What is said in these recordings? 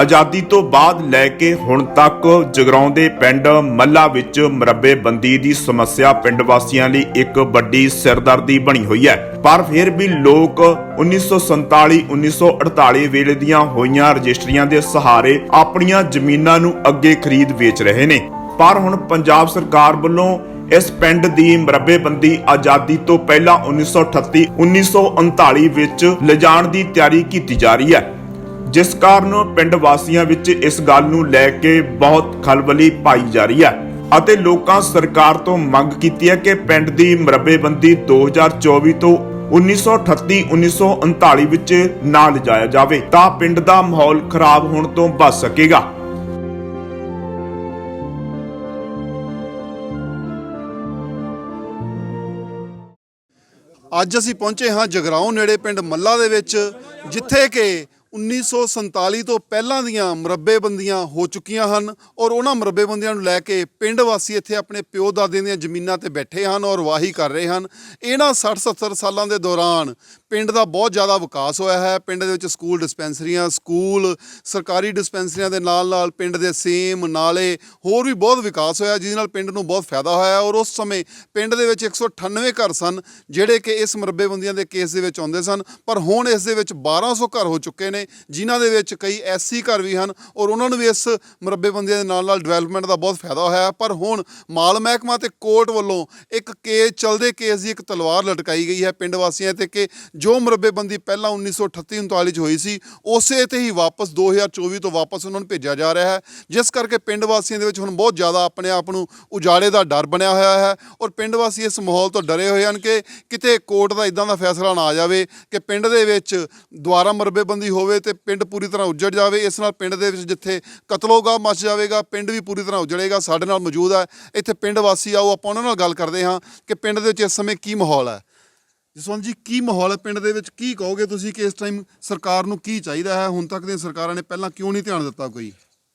ਆਜ਼ਾਦੀ ਤੋਂ ਬਾਅਦ ਲੈ ਕੇ ਹੁਣ ਤੱਕ ਜਗਰਾਉਂਦੇ ਪਿੰਡ ਮੱਲਾ ਵਿੱਚ ਮਰੱਬੇਬੰਦੀ ਦੀ ਸਮੱਸਿਆ ਪਿੰਡ ਵਾਸੀਆਂ ਲਈ ਇੱਕ ਵੱਡੀ ਸਿਰਦਰਦੀ ਬਣੀ ਹੋਈ ਹੈ। ਪਰ ਫਿਰ ਵੀ ਲੋਕ 1947 1948 ਵੇਲੇ ਦੀਆਂ ਹੋਈਆਂ ਰਜਿਸਟਰੀਆਂ ਦੇ ਸਹਾਰੇ ਆਪਣੀਆਂ ਜ਼ਮੀਨਾਂ ਨੂੰ ਅੱਗੇ ਖਰੀਦ ਵੇਚ ਰਹੇ ਨੇ। ਪਰ ਹੁਣ ਪੰਜਾਬ ਸਰਕਾਰ ਵੱਲੋਂ ਇਸ ਪਿੰਡ ਦੀ ਮਰੱਬੇਬੰਦੀ ਆਜ਼ਾਦੀ ਤੋਂ ਪਹਿਲਾਂ 1938 1939 ਵਿੱਚ ਲਿਜਾਣ ਦੀ ਤਿਆਰੀ ਕੀਤੀ ਜਾ ਰਹੀ ਹੈ। ਜਿਸ ਕਾਰਨ ਪਿੰਡ ਵਾਸੀਆਂ ਵਿੱਚ ਇਸ ਗੱਲ ਨੂੰ ਲੈ ਕੇ ਬਹੁਤ ਖਲਬਲੀ ਪਾਈ ਜਾ ਰਹੀ ਹੈ ਅਤੇ ਲੋਕਾਂ ਸਰਕਾਰ ਤੋਂ ਮੰਗ ਕੀਤੀ ਹੈ ਕਿ ਪਿੰਡ ਦੀ ਮਰੱਬੇਬੰਦੀ 2024 ਤੋਂ 1938 1939 ਵਿੱਚ ਨਾ ਲਿਜਾਇਆ ਜਾਵੇ, ਤਾਂ ਪਿੰਡ ਦਾ ਮਾਹੌਲ ਖਰਾਬ ਹੋਣ ਤੋਂ ਬਚ ਸਕੇਗਾ। ਅੱਜ ਅਸੀਂ ਪਹੁੰਚੇ ਹਾਂ ਜਗਰਾਉਂ ਨੇੜੇ ਪਿੰਡ ਮੱਲਾ ਦੇ ਵਿੱਚ, ਜਿੱਥੇ ਕਿ 1947 ਤੋਂ ਪਹਿਲਾਂ ਦੀਆਂ ਮਰੱਬੇਬੰਦੀਆਂ ਹੋ ਚੁੱਕੀਆਂ ਹਨ ਔਰ ਉਹਨਾਂ ਮਰੱਬੇਬੰਦੀਆਂ ਨੂੰ ਲੈ ਕੇ ਪਿੰਡ ਵਾਸੀ ਇੱਥੇ ਆਪਣੇ ਪਿਓ ਦਾਦੇ ਦੀਆਂ ਜ਼ਮੀਨਾਂ ਤੇ ਬੈਠੇ ਹਨ ਔਰ ਵਾਹੀ ਕਰ ਰਹੇ ਹਨ। ਇਹਨਾਂ 60 70 ਸਾਲਾਂ ਦੇ ਦੌਰਾਨ ਪਿੰਡ ਦਾ ਬਹੁਤ ਜ਼ਿਆਦਾ ਵਿਕਾਸ ਹੋਇਆ ਹੈ। ਪਿੰਡ ਦੇ ਵਿੱਚ ਸਕੂਲ ਡਿਸਪੈਂਸਰੀਆਂ, ਸਕੂਲ, ਸਰਕਾਰੀ ਡਿਸਪੈਂਸਰੀਆਂ ਦੇ ਨਾਲ ਨਾਲ ਪਿੰਡ ਦੇ ਸੇਮ, ਨਾਲੇ ਹੋਰ ਵੀ ਬਹੁਤ ਵਿਕਾਸ ਹੋਇਆ ਜਿਹਦੇ ਨਾਲ ਪਿੰਡ ਨੂੰ ਬਹੁਤ ਫਾਇਦਾ ਹੋਇਆ ਔਰ ਉਸ ਸਮੇਂ ਪਿੰਡ ਦੇ ਵਿੱਚ 198 ਘਰ ਸਨ ਜਿਹੜੇ ਕਿ ਇਸ ਮਰੱਬੇਬੰਦੀਆਂ ਦੇ ਕੇਸ ਦੇ ਵਿੱਚ ਆਉਂਦੇ ਸਨ। ਪਰ ਹੁਣ ਇਸ ਦੇ ਵਿੱਚ 1200 ਘਰ ਹੋ ਚੁੱਕੇ ਨੇ ਜਿਨ੍ਹਾਂ ਦੇ ਵਿੱਚ ਕਈ ਐਸੀ ਘਰ ਵੀ ਹਨ ਔਰ ਉਹਨਾਂ ਨੂੰ ਵੀ ਇਸ ਮਰੱਬੇਬੰਦੀਆਂ ਦੇ ਨਾਲ ਨਾਲ ਡਿਵੈਲਪਮੈਂਟ ਦਾ ਬਹੁਤ ਫਾਇਦਾ ਹੋਇਆ ਹੈ। ਪਰ ਹੁਣ ਮਾਲ ਮਹਿਕਮਾ ਤੇ ਕੋਰਟ ਵੱਲੋਂ ਇੱਕ ਕੇਸ, ਚਲਦੇ ਕੇਸ ਦੀ ਇੱਕ ਤਲਵਾਰ ਲਟਕਾਈ ਗਈ ਹੈ ਪਿੰਡ ਵਾਸੀਆਂ ਤੇ ਕਿ ਜੋ ਮਰੱਬੇਬੰਦੀ ਪਹਿਲਾਂ 1938 39 ਚ ਹੋਈ ਸੀ, ਉਸੇ ਤੇ ਹੀ ਵਾਪਸ 2024 ਤੋਂ ਵਾਪਸ ਉਹਨਾਂ ਨੂੰ ਭੇਜਿਆ ਜਾ ਰਿਹਾ ਹੈ ਜਿਸ ਕਰਕੇ ਪਿੰਡ ਵਾਸੀਆਂ ਦੇ ਵਿੱਚ ਹੁਣ ਬਹੁਤ ਜ਼ਿਆਦਾ ਆਪਣੇ ਆਪ ਨੂੰ ਉਜਾੜੇ ਦਾ ਡਰ ਬਣਿਆ ਹੋਇਆ ਹੈ ਔਰ ਪਿੰਡ ਵਾਸੀ ਇਸ ਮਾਹੌਲ ਤੋਂ ਡਰੇ ਹੋਏ ਹਨ ਕਿ ਕਿਤੇ ਕੋਰਟ ਦਾ ਇਦਾਂ ਦਾ ਫੈਸਲਾ ਨਾ ਆ ਜਾਵੇ ਕਿ ਪਿੰਡ ਦੇ ਵਿੱਚ ਦੁਆਰਾ ਮਰਬੇਬੰਦੀ ਹੋਵੇ ਤੇ ਪਿੰਡ ਪੂਰੀ ਤਰ੍ਹਾਂ ਉੱਜੜ ਜਾਵੇ ਇਸ ਨਾਲ ਪਿੰਡ ਦੇ ਵਿੱਚ ਜਿੱਥੇ ਕਤਲੋਗਾ ਮਚ ਜਾਵੇਗਾ ਪਿੰਡ ਵੀ ਪੂਰੀ ਤਰ੍ਹਾਂ ਉਜੜੇਗਾ ਸਾਡੇ ਨਾਲ ਮੌਜੂਦ ਹੈ। ਇੱਥੇ ਪਿੰਡ ਵਾਸੀ ਆਓ ਆਪਾਂ ਉਹਨਾਂ ਨਾਲ ਗੱਲ ਕਰਦੇ ਹਾਂ ਕਿ ਪਿੰਡ ਦੇ ਵਿੱਚ ਇਸ ਸਮੇਂ ਕੀ ਮਾਹੌਲ ਹੈ। ਜਸਵੰਤ ਜੀ ਕੀ ਮਾਹੌਲ ਹੈ ਪਿੰਡ ਦੇ ਵਿੱਚ? ਕੀ ਕਹੋਗੇ ਤੁਸੀਂ ਕਿ ਇਸ ਟਾਈਮ ਸਰਕਾਰ ਨੂੰ ਕੀ ਚਾਹੀਦਾ ਹੈ? ਹੁਣ ਤੱਕ ਦੀਆਂ ਸਰਕਾਰਾਂ ਨੇ ਪਹਿਲਾਂ ਕਿਉਂ ਨਹੀਂ ਧਿਆਨ ਦਿੱਤਾ ਕੋਈ?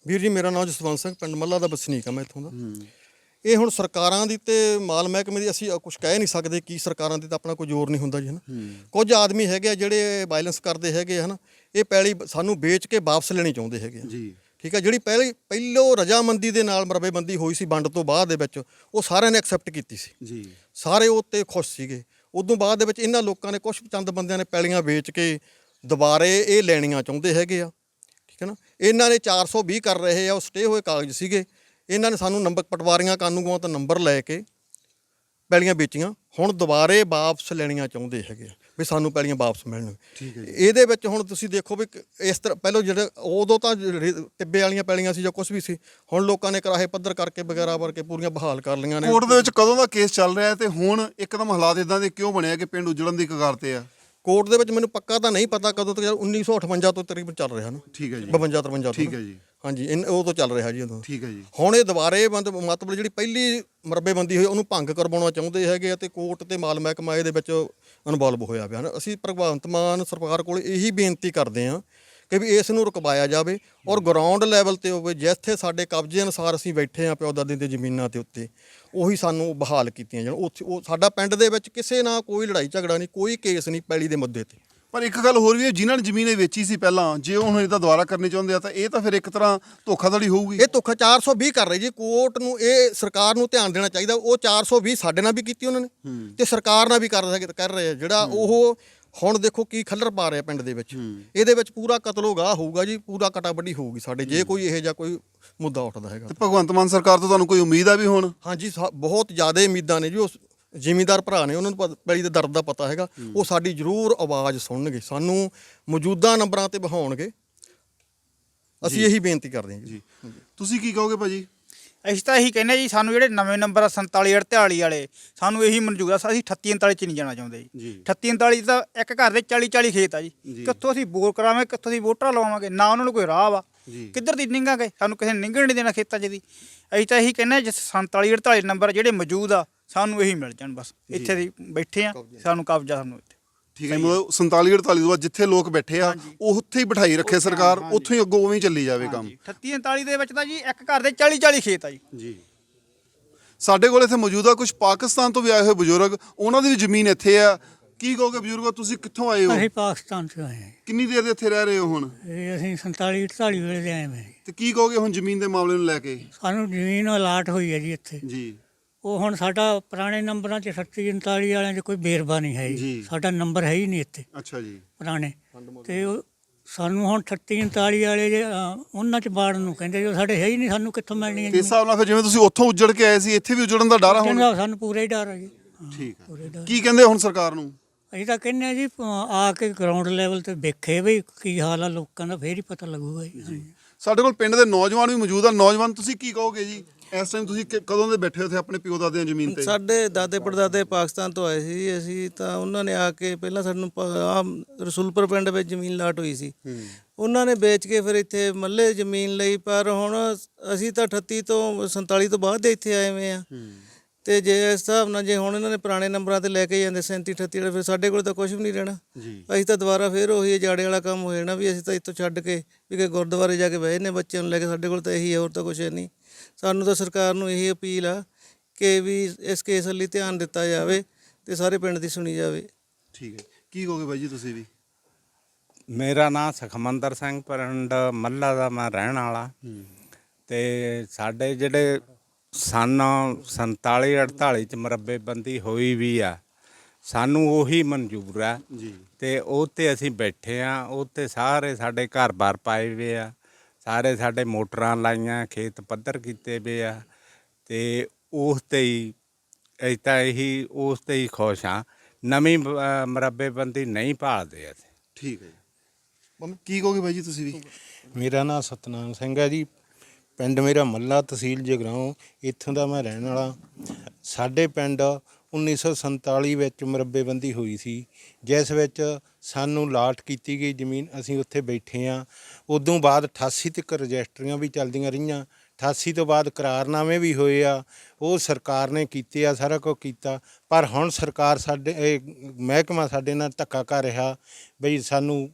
ਵੀਰ ਜੀ ਮੇਰਾ ਨਾਮ ਜਸਵੰਤ ਸਿੰਘ ਪਿੰਡ ਮੱਲਾ ਦਾ ਵਸਨੀਕ ਹਾਂ ਮੈਂ ਇੱਥੋਂ ਦਾ। ਇਹ ਹੁਣ ਸਰਕਾਰਾਂ ਦੀ ਤੇ ਮਾਲ ਮਹਿਕਮੇ ਦੀ ਅਸੀਂ ਕੁਝ ਕਹਿ ਨਹੀਂ ਸਕਦੇ ਕੀ ਸਰਕਾਰਾਂ ਦੀ ਤਾਂ ਆਪਣਾ ਕੋਈ ਜ਼ੋਰ ਨਹੀਂ ਹੁੰਦਾ ਜੀ ਹਨਾ? ਕੁਝ ਆਦਮੀ ਹੈਗੇ ਆ ਜਿਹੜੇ ਵਾਇਲੈਂਸ ਕਰਦੇ ਹੈਗੇ ਆ ਹਨਾ? ਇਹ ਪੈਲੀ ਸਾਨੂੰ ਵੇਚ ਕੇ ਵਾਪਸ ਲੈਣੀ ਚਾਹੁੰਦੇ ਹੈਗੇ ਆ। ਜੀ। ਠੀਕ ਹੈ ਜਿਹੜੀ ਪਹਿਲੀ ਪਹਿਲੋ ਰਜਾਮੰਦੀ ਦੇ ਨਾਲ ਮਰਬੇਬੰਦੀ ਹੋਈ ਸੀ ਵੰਡ ਤੋਂ ਬਾਅਦ ਦੇ ਵਿੱਚ ਉਹ ਸਾਰਿਆਂ ਨੇ ਐਕਸੈਪਟ ਕੀਤੀ ਸੀ। ਜੀ। ਸਾਰੇ ਉਹ ਤੇ ਖੁਸ਼ ਸੀਗੇ। ਉਦੋਂ ਬਾਅਦ ਦੇ ਵਿੱਚ ਇਹਨਾਂ ਲੋਕਾਂ ਨੇ ਕੁਝ ਚੰਦ ਬੰਦਿਆਂ ਨੇ ਪੈਲੀਆਂ ਵੇਚ ਕੇ ਦੁਬਾਰੇ ਇਹ ਲੈਣੀਆਂ ਚਾਹੁੰਦੇ ਹੈਗੇ ਆ। ਠੀਕ ਹੈ ਨਾ? ਇਹਨਾਂ ਨੇ 420 ਕਰ ਰਹੇ ਆ ਉਹ ਸਟੇ ਹੋਏ ਕਾਗਜ਼ ਸੀਗੇ। ਇਹਨਾਂ ਨੇ ਸਾਨੂੰ ਨੰਬਰ ਪਟਵਾਰੀਆਂ ਕਾਨੂੰਗੋਆਂ ਤੋਂ ਨੰਬਰ ਲੈ ਕੇ ਪੈਲੀਆਂ ਵੇਚੀਆਂ। ਹੁਣ ਦੁਬਾਰੇ ਵਾਪਸ ਲੈਣੀਆਂ ਚਾਹੁੰਦੇ ਹੈਗੇ ਆ ਵੀ ਸਾਨੂੰ ਪੈਲੀਆਂ ਵਾਪਸ ਮਿਲਣ। ਇਹਦੇ ਵਿੱਚ ਹੁਣ ਤੁਸੀਂ ਦੇਖੋ ਵੀ ਇਸ ਤਰ੍ਹਾਂ ਪਹਿਲਾਂ ਜਿਹੜੇ ਉਦੋਂ ਤਾਂ ਟਿੱਬੇ ਵਾਲੀਆਂ ਪੈਲੀਆਂ ਸੀ ਜਾਂ ਕੁਝ ਵੀ ਸੀ ਹੁਣ ਲੋਕਾਂ ਨੇ ਕਰਾਹੇ ਪੱਧਰ ਕਰਕੇ ਵਗੈਰਾ ਵਰਕੇ ਪੂਰੀਆਂ ਬਹਾਲ ਕਰ ਲਈਆਂ ਨੇ। ਕੋਰਟ ਦੇ ਵਿੱਚ ਕਦੋਂ ਦਾ ਕੇਸ ਚੱਲ ਰਿਹਾ ਤੇ ਹੁਣ ਇੱਕਦਮ ਹਾਲਾਤ ਇਦਾਂ ਦੇ ਕਿਉਂ ਬਣਿਆ ਕਿ ਪਿੰਡ ਉਜੜਨ ਦੀ ਕਗਾਰ ਤੇ ਆ? ਕੋਰਟ ਦੇ ਵਿੱਚ ਮੈਨੂੰ ਪੱਕਾ ਤਾਂ ਨਹੀਂ ਪਤਾ ਕਦੋਂ ਤੱਕ 1958 ਤੋਂ ਤਕਰੀਬਨ ਚੱਲ ਰਿਹਾ ਨਾ। ਠੀਕ ਹੈ ਜੀ। 52 53 ਤੋਂ। ਠੀਕ ਹੈ ਜੀ। ਹਾਂਜੀ ਇਨ- ਉਹ ਤੋਂ ਚੱਲ ਰਿਹਾ ਜੀ ਉਦੋਂ। ਠੀਕ ਹੈ ਜੀ। ਹੁਣ ਇਹ ਦੁਬਾਰੇ ਬੰਦ ਮਤਲਬ ਜਿਹੜੀ ਪਹਿਲੀ ਮਰਬੇਬੰਦੀ ਹੋਈ ਉਹਨੂੰ ਭੰਗ ਕਰਵਾਉਣਾ ਚਾਹੁੰਦੇ ਹੈਗੇ ਆ ਤੇ ਕੋਰਟ ਤੇ ਮਾਲ ਮਹਿਕਮਾ ਇਹਦੇ ਵਿੱਚ ਇਨਵੋਲਵ ਹੋਇਆ ਪਿਆ। ਹਨ ਅਸੀਂ ਭਗਵੰਤ ਮਾਨ ਸਰਕਾਰ ਕੋਲ ਇਹੀ ਬੇਨਤੀ ਕਰਦੇ ਹਾਂ ਕਿ ਵੀ ਇਸ ਨੂੰ ਰੁਕਵਾਇਆ ਜਾਵੇ ਔਰ ਗਰਾਊਂਡ ਲੈਵਲ ਤੇ ਹੋਵੇ ਜਿੱਥੇ ਸਾਡੇ ਕਬਜ਼ੇ ਅਨੁਸਾਰ ਅਸੀਂ ਬੈਠੇ ਆ ਪਿਓ ਦਾਦੇ ਦੇ ਜ਼ਮੀਨਾਂ ਤੇ ਉੱਤੇ ਉਹੀ ਸਾਨੂੰ ਬਹਾਲ ਕੀਤੀਆਂ ਜਾਣ। ਉੱਥੇ ਉਹ ਸਾਡਾ ਪਿੰਡ ਦੇ ਵਿੱਚ ਕਿਸੇ ਨਾਲ ਕੋਈ ਲੜਾਈ ਝਗੜਾ ਨਹੀਂ ਕੋਈ ਕੇਸ ਨਹੀਂ ਪੈਲੀ ਦੇ ਮੁੱਦੇ ਤੇ। ਪਰ ਇੱਕ ਗੱਲ ਹੋਰ ਵੀ ਹੈ ਜਿਨ੍ਹਾਂ ਨੇ ਜ਼ਮੀਨ ਇਹ ਵੇਚੀ ਸੀ ਪਹਿਲਾਂ ਜੇ ਉਹ ਹੁਣ ਇਹਦਾ ਦੁਬਾਰਾ ਕਰਨੀ ਚਾਹੁੰਦੇ ਆ ਤਾਂ ਇਹ ਤਾਂ ਫਿਰ ਇੱਕ ਤਰ੍ਹਾਂ ਧੋਖਾਧੜੀ ਹੋਊਗੀ। ਇਹ ਧੋਖਾ 420 ਕਰ ਰਹੀ ਜੀ ਕੋਰਟ ਨੂੰ ਇਹ ਸਰਕਾਰ ਨੂੰ ਧਿਆਨ ਦੇਣਾ ਚਾਹੀਦਾ ਉਹ 420 ਸਾਡੇ ਨਾਲ ਵੀ ਕੀਤੀ ਉਹਨਾਂ ਨੇ ਤੇ ਸਰਕਾਰ ਨਾਲ ਵੀ ਕਰ ਰਹੇ ਕਰ ਰਹੇ ਆ ਜਿਹੜਾ ਉਹ ਹੁਣ ਦੇਖੋ ਕੀ ਖੱਲਰ ਪਾ ਰਿਹਾ ਪਿੰਡ ਦੇ ਵਿੱਚ। ਇਹਦੇ ਵਿੱਚ ਪੂਰਾ ਕਤਲੋਗਾਹ ਹੋਊਗਾ ਜੀ ਪੂਰਾ ਕਟਾਬੱਡੀ ਹੋਊਗੀ ਸਾਡੇ ਜੇ ਕੋਈ ਇਹੋ ਜਿਹਾ ਕੋਈ ਮੁੱਦਾ ਉੱਠਦਾ ਹੈਗਾ। ਤੇ ਭਗਵੰਤ ਮਾਨ ਸਰਕਾਰ ਤੋਂ ਤੁਹਾਨੂੰ ਕੋਈ ਉਮੀਦ ਆ ਵੀ ਹੁਣ? ਹਾਂਜੀ ਸਾ- ਬਹੁਤ ਜ਼ਿਆਦਾ ਉਮੀਦਾਂ ਨੇ ਜੀ ਉਸ ਜ਼ਿਮੀਂਦਾਰ ਭਰਾ ਨੇ ਉਹਨਾਂ ਨੂੰ ਪ- ਪੈਲੀ ਦੇ ਦਰਦ ਦਾ ਪਤਾ ਹੈਗਾ। ਉਹ ਸਾਡੀ ਜ਼ਰੂਰ ਆਵਾਜ਼ ਸੁਣਨਗੇ। ਸਾਨੂੰ ਮੌਜੂਦਾ ਨੰਬਰਾਂ ਤੇ ਬਿਠਾਉਣਗੇ। ਅਸੀਂ ਇਹੀ ਬੇਨਤੀ ਕਰਦੇ ਹਾਂ ਜੀ। ਤੁਸੀਂ ਕੀ ਕਹੋਗੇ ਭਾਜੀ? ਅਸੀਂ ਤਾਂ ਇਹੀ ਕਹਿੰਦੇ ਜੀ ਸਾਨੂੰ ਜਿਹੜੇ ਨਵੇਂ ਨੰਬਰ ਆ 47 48 ਵਾਲੇ ਸਾਨੂੰ ਇਹੀ ਮਨਜ਼ੂਰ ਆ ਅਸੀਂ 38 39 ਚ ਨਹੀਂ ਜਾਣਾ ਚਾਹੁੰਦੇ ਜੀ। ਜੀ। 38 39 ਤਾਂ ਇੱਕ ਘਰ ਦੇ 40 40 ਖੇਤ ਆ ਜੀ। ਜੀ। ਕਿੱਥੋਂ ਅਸੀਂ ਬੋਰ ਕਰਾਵਾਂਗੇ ਕਿੱਥੋਂ ਅਸੀਂ ਵੋਟਰ ਲਵਾਵਾਂਗੇ ਨਾ ਉਹਨਾਂ ਨੂੰ ਕੋਈ ਰਾਹ ਵਾ। ਜੀ। ਕਿੱਧਰ ਦੀ ਨਿੰਗਾਂਗੇ ਸਾਨੂੰ ਕਿਸੇ ਨੇ ਨਿੰਗਣ ਨਹੀਂ ਦੇਣਾ ਖੇਤਾਂ 'ਚ ਦੀ। ਅਸੀਂ ਤਾਂ ਇਹੀ ਕਹਿੰਦੇ ਜਿਸ 47 48 ਨੰਬਰ ਜਿਹੜੇ ਮੌਜੂਦ ਆ ਸਾਨੂੰ ਇਹੀ ਮਿਲ ਜਾਣ ਬਸ। ਇੱਥੇ ਦੀ ਬੈਠੇ ਆ ਸਾਨੂੰ ਕਬਜ਼ਾ ਸਾਨੂੰ ਇੱਥੇ। ਠੀਕ ਹੈ ਮਤਲਬ 47 48 ਤੋਂ ਬਾਅਦ ਜਿੱਥੇ ਲੋਕ ਬੈਠੇ ਆ ਉਹ ਉੱਥੇ ਹੀ ਬਿਠਾਈ ਰੱਖੇ ਸਰਕਾਰ ਉੱਥੋਂ ਹੀ ਅੱਗੋਂ ਉਵੇਂ ਹੀ ਚੱਲੀ ਜਾਵੇ ਕੰਮ। 38 39 ਦੇ ਵਿੱਚ ਤਾਂ ਜੀ ਇੱਕ ਘਰ ਦੇ 40 40 ਖੇਤ ਆ ਜੀ। ਜੀ। ਸਾਡੇ ਕੋਲ ਇੱਥੇ ਮੌਜੂਦਾ ਕੁਝ ਪਾਕਿਸਤਾਨ ਤੋਂ ਵੀ ਆਏ ਹੋਏ ਬਜ਼ੁਰਗ ਉਹਨਾਂ ਦੀ ਵੀ ਜ਼ਮੀਨ ਇੱਥੇ ਆ। ਕੀ ਕਹੋਗੇ ਬਜ਼ੁਰਗੋ ਤੁਸੀਂ ਕਿੱਥੋਂ ਆਏ ਹੋ? ਅਸੀਂ ਪਾਕਿਸਤਾਨ ਤੋਂ ਆਏ ਹਾਂ। ਕਿੰਨੀ ਦੇਰ ਦੇ ਇੱਥੇ ਰਹਿ ਰਹੇ ਹੋ ਹੁਣ? ਇਹ ਅਸੀਂ 47 48 ਵੇਲੇ ਦੇ ਆਏ ਜੀ। ਤੇ ਕੀ ਕਹੋਗੇ ਹੁਣ ਜ਼ਮੀਨ ਦੇ ਮਾਮਲੇ ਨੂੰ ਲੈ ਕੇ? ਸਾਨੂੰ ਜ਼ਮੀਨ ਅਲਾਟ ਹੋਈ ਹੈ ਜੀ ਇੱਥੇ। ਜੀ। ਉਹ ਹੁਣ ਸਾਡਾ ਪੁਰਾਣੇ ਨੰਬਰਾਂ 'ਚ 38 39 ਵਾਲਿਆਂ 'ਚ ਕੋਈ ਬੇਰਬਾ ਨਹੀਂ ਹੈ ਜੀ। ਜੀ। ਸਾਡਾ ਨੰਬਰ ਹੈ ਹੀ ਨਹੀਂ ਇੱਥੇ। ਅੱਛਾ ਜੀ। ਪੁਰਾਣੇ। ਤੇ ਉਹ ਸਾਨੂੰ ਹੁਣ 38 39 ਵਾਲੇ ਜੇ ਅ, ਉਹਨਾਂ 'ਚ ਬਾੜਨ ਨੂੰ ਕਹਿੰਦੇ ਜੋ ਸਾਡੇ ਹੈ ਹੀ ਨਹੀਂ ਸਾਨੂੰ ਕਿੱਥੋਂ ਮਿਲਣੀ ਹੈ ਤੇ ਇਸ ਹਿਸਾਬ ਨਾਲ ਫਿਰ ਜਿਵੇਂ ਤੁਸੀਂ ਉੱਥੋਂ ਉੱਜੜ ਕੇ ਆਏ ਸੀ ਇੱਥੇ ਵੀ ਉੱਜੜਨ ਦਾ ਡਰ ਆ ਹੁਣ? ਸਾਨੂੰ ਪੂਰਾ ਹੀ ਡਰ ਹੈ ਜੀ। ਹਾਂ, ਠੀਕ ਹੈ ਪੂਰੇ ਡਰ। ਕੀ ਕਹਿੰਦੇ ਹੁਣ ਸਰਕਾਰ ਨੂੰ? ਅਸੀਂ ਤਾਂ ਕਹਿੰਦੇ ਆ ਜੀ ਅ, ਆ ਕੇ ਗਰਾਊਂਡ ਲੈਵਲ ਤੇ ਵੇਖੇ ਵੀ ਕੀ ਹਾਲ ਆ ਲੋਕਾਂ ਦਾ ਫੇਰ ਹੀ ਪਤਾ ਲੱਗੂਗਾ ਜੀ। ਸਾਡੇ ਕੋਲ ਪਿੰਡ ਦੇ ਨੌਜਵਾਨ ਵੀ ਮੌਜੂਦ ਆ। ਨੌਜਵਾਨ ਤੁਸੀਂ ਕੀ ਕਹੋਗੇ ਜੀ? ਇਸ ਟਾਈਮ ਤੁਸੀਂ ਕਿ- ਕਦੋਂ ਦੇ ਬੈਠੇ ਹੋ ਇੱਥੇ ਆਪਣੇ ਪਿਓ ਦਾਦਿਆਂ ਜ਼ਮੀਨ ਤੇ? ਸਾਡੇ ਦਾਦੇ ਪੜਦਾਦੇ ਪਾਕਿਸਤਾਨ ਤੋਂ ਆਏ ਸੀ। ਅਸੀਂ ਤਾਂ ਉਹਨਾਂ ਨੇ ਆ ਕੇ ਪਹਿਲਾਂ ਸਾਨੂੰ ਆ ਰਸੂਲਪੁਰ ਪਿੰਡ ਵਿੱਚ ਜ਼ਮੀਨ ਲਾਟ ਹੋਈ ਸੀ। ਉਹਨਾਂ ਨੇ ਵੇਚ ਕੇ ਫਿਰ ਇੱਥੇ ਮੱਲੇ ਜ਼ਮੀਨ ਲਈ ਪਰ ਹੁਣ ਅਸੀਂ ਤਾਂ 38 ਤੋਂ 47 ਤੋਂ ਬਾਅਦ ਦੇ ਇੱਥੇ ਆਏ ਹੋਏ ਆ ਤੇ ਜੇ ਇਸ ਹਿਸਾਬ ਨਾਲ ਜੇ ਹੁਣ ਇਹਨਾਂ ਨੇ ਪੁਰਾਣੇ ਨੰਬਰਾਂ ਤੇ ਲੈ ਕੇ ਜਾਂਦੇ 37 38 ਵਾਲੇ ਫਿਰ ਸਾਡੇ ਕੋਲ ਤਾਂ ਕੁਝ ਵੀ ਨਹੀਂ ਰਹਿਣਾ। ਅਸੀਂ ਤਾਂ ਦੁਬਾਰਾ ਫਿਰ ਉਹੀ ਜਾੜੇ ਵਾਲਾ ਕੰਮ ਹੋ ਜਾਣਾ ਵੀ ਅਸੀਂ ਤਾਂ ਇੱਥੋਂ ਛੱਡ ਕੇ ਵੀ ਕਿ ਗੁਰਦੁਆਰੇ ਜਾ ਕੇ ਬਹਿ ਨੇ ਬੱਚਿਆਂ ਨੂੰ ਲੈ ਕੇ ਸਾਡੇ ਕੋਲ ਤਾਂ ਇਹੀ ਹੈ ਹੋਰ ਤਾਂ ਕੁਝ ਨਹੀਂ। ਸਾਨੂੰ ਤਾਂ ਸਰਕਾਰ ਨੂੰ ਇਹੀ ਅਪੀਲ ਆ ਕਿ ਵੀ ਇਸ ਕੇਸ ਲਈ ਧਿਆਨ ਦਿੱਤਾ ਜਾਵੇ ਤੇ ਸਾਰੇ ਪਿੰਡ ਦੀ ਸੁਣੀ ਜਾਵੇ। ਠੀਕ ਹੈ। ਕੀ ਕਹੋਗੇ ਬਾਈ ਜੀ ਤੁਸੀਂ ਵੀ? ਮੇਰਾ ਨਾਮ ਸੁਖਮੰਦਰ ਸਿੰਘ ਪਿੰਡ ਮੱਲਾ ਦਾ ਮੈਂ ਰਹਿਣ ਵਾਲਾ। ਤੇ ਸਾਡੇ ਜਿਹੜੇ ਸਨ 47 48 ਚ ਮਰੱਬੇਬੰਦੀ ਹੋਈ ਵੀ ਆ। ਸਾਨੂੰ ਉਹੀ ਮਨਜ਼ੂਰ ਆ। ਜੀ। ਤੇ ਉਹ ਤੇ ਅਸੀਂ ਬੈਠੇ ਆ ਉਹ ਤੇ ਸਾਰੇ ਸਾਡੇ ਘਰ-ਬਾਰ ਪਾਏ ਵੇ ਆ। ਸਾਰੇ ਸਾਡੇ ਮੋਟਰਾਂ ਲਾਈਆਂ ਖੇਤ ਪੱਧਰ ਕੀਤੇ ਵੇ ਆ। ਤੇ ਉਸ ਤੇ ਹੀ ਅਸੀਂ ਤਾਂ ਇਹੀ ਉਸ ਤੇ ਹੀ ਖੁਸ਼ ਆ। ਨਵੀਂ ਅਹ, ਮਰੱਬੇਬੰਦੀ ਨਹੀਂ ਭਾਲਦੇ ਅਸੀਂ। ਠੀਕ ਹੈ ਜੀ। ਮੰਮੀ ਕੀ ਕਹੋਗੇ ਬਾਈ ਜੀ ਤੁਸੀਂ ਵੀ? ਮੇਰਾ ਨਾਮ ਸਤਨਾਮ ਸਿੰਘ ਹੈ ਜੀ। ਪਿੰਡ ਮੇਰਾ ਮੱਲਾ ਤਹਿਸੀਲ ਜਗਰਾਉਂ, ਇੱਥੋਂ ਦਾ ਮੈਂ ਰਹਿਣ ਵਾਲਾ। ਸਾਡੇ ਪਿੰਡ 1947 ਵਿੱਚ ਮਰੱਬੇਬੰਦੀ ਹੋਈ ਸੀ। ਜਿਸ ਵਿੱਚ ਸਾਨੂੰ ਲਾਟ ਕੀਤੀ ਗਈ ਜ਼ਮੀਨ, ਅਸੀਂ ਉੱਥੇ ਬੈਠੇ ਆ। ਉਦੋਂ ਬਾਅਦ 88 ਤੱਕ ਰਜਿਸਟਰੀਆਂ ਵੀ ਚੱਲਦੀਆਂ ਰਹੀਆਂ। 88 ਤੋਂ ਬਾਅਦ ਕਰਾਰਨਾਮੇ ਵੀ ਹੋਏ ਆ। ਉਹ ਸਰਕਾਰ ਨੇ ਕੀਤੇ ਆ, ਸਾਰਾ ਕੁਝ ਕੀਤਾ। ਪਰ ਹੁਣ ਸਰਕਾਰ ਸਾਡੇ, ਇਹ ਮਹਿਕਮਾ ਸਾਡੇ ਨਾਲ ਧੱਕਾ ਕਰ ਰਿਹਾ ਬਈ ਸਾਨੂੰ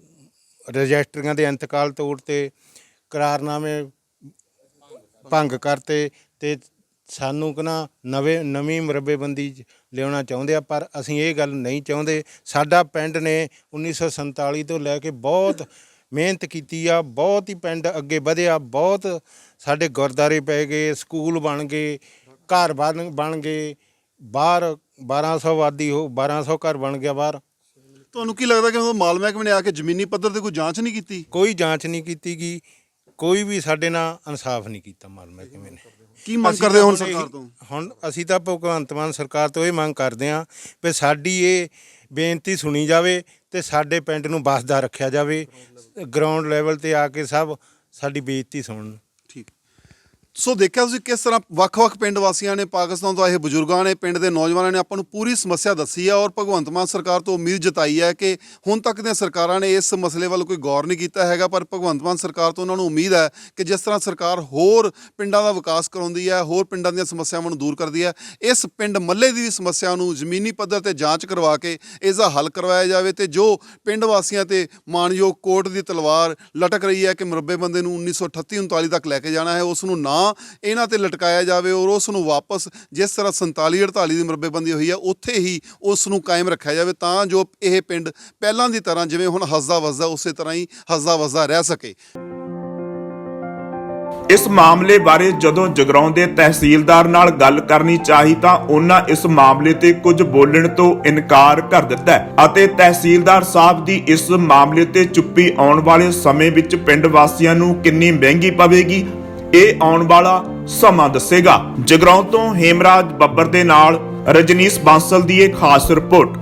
ਰਜਿਸਟਰੀਆਂ ਦੇ ਇੰਤਕਾਲ ਤੋੜ ਤੇ ਕਰਾਰਨਾਮੇ ਭੰਗ ਕਰਤੇ ਤੇ ਸਾਨੂੰ ਕਹਣਾ ਨਵੇਂ ਨਵੀਂ ਮਰਬੇਬੰਦੀ ਲਿਆਉਣਾ ਚਾਹੁੰਦੇ ਆ ਪਰ ਅਸੀਂ ਇਹ ਗੱਲ ਨਹੀਂ ਚਾਹੁੰਦੇ। ਸਾਡਾ ਪਿੰਡ ਨੇ 1947 ਤੋਂ ਲੈ ਕੇ ਬਹੁਤ ਮਿਹਨਤ ਕੀਤੀ ਆ ਬਹੁਤ ਹੀ ਪਿੰਡ ਅੱਗੇ ਵਧਿਆ ਬਹੁਤ ਸਾਡੇ ਗੁਰਦਾਰੇ ਪੈ ਗਏ ਸਕੂਲ ਬਣ ਗਏ ਘਰ ਬਣ ਬਣ ਗਏ ਬਾਹਰ 1200 ਆਬਾਦੀ ਹੋ 1200 ਘਰ ਬਣ ਗਿਆ ਬਾਹਰ। ਤੁਹਾਨੂੰ ਕੀ ਲੱਗਦਾ ਕਿ ਉਹ ਮਾਲ ਮਹਿਕਮੇ ਨੇ ਆ ਕੇ ਜ਼ਮੀਨੀ ਪੱਧਰ ਤੇ ਕੋਈ ਜਾਂਚ ਨਹੀਂ ਕੀਤੀ? ਕੋਈ ਜਾਂਚ ਨਹੀਂ ਕੀਤੀ ਗਈ ਕੋਈ ਵੀ ਸਾਡੇ ਨਾਲ ਇਨਸਾਫ ਨਹੀਂ ਕੀਤਾ ਮਾਲ ਮਹਿਕਮੇ ਨੇ। ਕੀ ਮੰਗ ਅਸੀਂ ਕਰਦੇ ਹੋ ਹੁਣ ਤਾਂ ਸਰਕਾਰ ਤੋਂ? ਹੁਣ ਅਸੀਂ ਤਾਂ ਭਗਵੰਤ ਮਾਨ ਸਰਕਾਰ ਤੋਂ ਇਹ ਮੰਗ ਕਰਦੇ ਹਾਂ ਵੀ ਸਾਡੀ ਇਹ ਬੇਨਤੀ ਸੁਣੀ ਜਾਵੇ ਤੇ ਸਾਡੇ ਪਿੰਡ ਨੂੰ ਬਸਦਾ ਰੱਖਿਆ ਜਾਵੇ। ਗਰਾਊਂਡ ਲੈਵਲ ਤੇ ਆ ਕੇ ਸਭ ਸਾਡੀ ਬੇਇੱਜ਼ਤੀ ਸੁਣਨ। ਸੋ ਦੇਖਿਆ ਤੁਸੀਂ ਕਿਸ ਤਰ੍ਹਾਂ ਵੱਖ-ਵੱਖ ਪਿੰਡ ਵਾਸੀਆਂ ਨੇ ਪਾਕਿਸਤਾਨ ਤੋਂ ਇਹ ਬਜ਼ੁਰਗਾਂ ਨੇ, ਪਿੰਡ ਦੇ ਨੌਜਵਾਨਾਂ ਨੇ ਆਪਾਂ ਨੂੰ ਪੂਰੀ ਸਮੱਸਿਆ ਦੱਸੀ ਹੈ ਔਰ ਭਗਵੰਤ ਮਾਨ ਸਰਕਾਰ ਤੋਂ ਉਮੀਦ ਜਤਾਈ ਹੈ ਕਿ ਹੁਣ ਤੱਕ ਦੀਆਂ ਸਰਕਾਰਾਂ ਨੇ ਇਸ ਮਸਲੇ ਵੱਲ ਕੋਈ ਗੌਰ ਨਹੀਂ ਕੀਤਾ ਹੈਗਾ, ਪਰ ਭਗਵੰਤ ਮਾਨ ਸਰਕਾਰ ਤੋਂ ਉਹਨਾਂ ਨੂੰ ਉਮੀਦ ਹੈ ਕਿ ਜਿਸ ਤਰ੍ਹਾਂ ਸਰਕਾਰ ਹੋਰ ਪਿੰਡਾਂ ਦਾ ਵਿਕਾਸ ਕਰਾਉਂਦੀ ਹੈ, ਹੋਰ ਪਿੰਡਾਂ ਦੀਆਂ ਸਮੱਸਿਆਵਾਂ ਨੂੰ ਦੂਰ ਕਰਦੀ ਹੈ, ਇਸ ਪਿੰਡ ਮੱਲੇ ਦੀ ਵੀ ਸਮੱਸਿਆ ਨੂੰ ਜ਼ਮੀਨੀ ਪੱਧਰ ਤੇ ਜਾਂਚ ਕਰਵਾ ਕੇ ਇਸ ਦਾ ਹੱਲ ਕਰਵਾਇਆ ਜਾਵੇ ਤੇ ਜੋ ਪਿੰਡ ਵਾਸੀਆਂ ਤੇ ਮਾਨਯੋਗ ਕੋਰਟ ਦੀ ਤਲਵਾਰ ਲਟਕ ਰਹੀ ਹੈ ਕਿ ਮੁਰੱਬੇ ਬੰਦੇ ਨੂੰ 1938 39 ਤੱਕ ਲੈ ਕੇ ਜਾਣਾ ਹੈ, ਉਸ ਨੂੰ ਨਾ ਇਹਨਾਂ ਤੇ ਲਟਕਾਇਆ ਜਾਵੇ ਔਰ ਉਸ ਨੂੰ ਵਾਪਸ ਜਿਸ ਤਰ੍ਹਾਂ 47 48 ਦੀ ਮੁਰੱਬੇਬੰਦੀ ਹੋਈ ਹੈ ਉੱਥੇ ਹੀ ਉਸ ਨੂੰ ਕਾਇਮ ਰੱਖਿਆ ਜਾਵੇ ਤਾਂ ਜੋ ਇਹ ਪਿੰਡ ਪਹਿਲਾਂ ਦੀ ਤਰ੍ਹਾਂ ਜਿਵੇਂ ਹੁਣ ਹੱਸਦਾ ਵਸਦਾ ਉਸੇ ਤਰ੍ਹਾਂ ਹੀ ਹੱਸਦਾ ਵਸਦਾ ਰਹਿ ਸਕੇ। ਇਸ ਮਾਮਲੇ ਬਾਰੇ ਜਦੋਂ ਜਗਰਾਉਂ ਦੇ ਤਹਿਸੀਲਦਾਰ ਨਾਲ ਗੱਲ ਕਰਨੀ ਚਾਹੀ ਤਾਂ ਉਹਨਾਂ ਇਸ ਮਾਮਲੇ ਤੇ ਕੁਝ ਬੋਲਣ ਤੋਂ ਇਨਕਾਰ ਕਰ ਦਿੱਤਾ ਅਤੇ ਤਹਿਸੀਲਦਾਰ ਸਾਹਿਬ ਦੀ ਇਸ ਮਾਮਲੇ ਤੇ ਚੁੱਪੀ ਆਉਣ ਵਾਲੇ ਸਮੇਂ ਵਿੱਚ ਪਿੰਡ ਵਾਸੀਆਂ ਨੂੰ ਕਿੰਨੀ ਮਹਿੰਗੀ ਪਵੇਗੀ ਇਹ ਆਉਣ ਵਾਲਾ ਸਮਾਂ ਦੱਸੇਗਾ। ਜਗਰਾਉਂ ਤੋਂ ਹੇਮਰਾਜ ਬੱਬਰ ਦੇ ਨਾਲ ਰਜਨੀਸ਼ ਬਾਂਸਲ ਦੀ ਇਹ ਖਾਸ ਰਿਪੋਰਟ।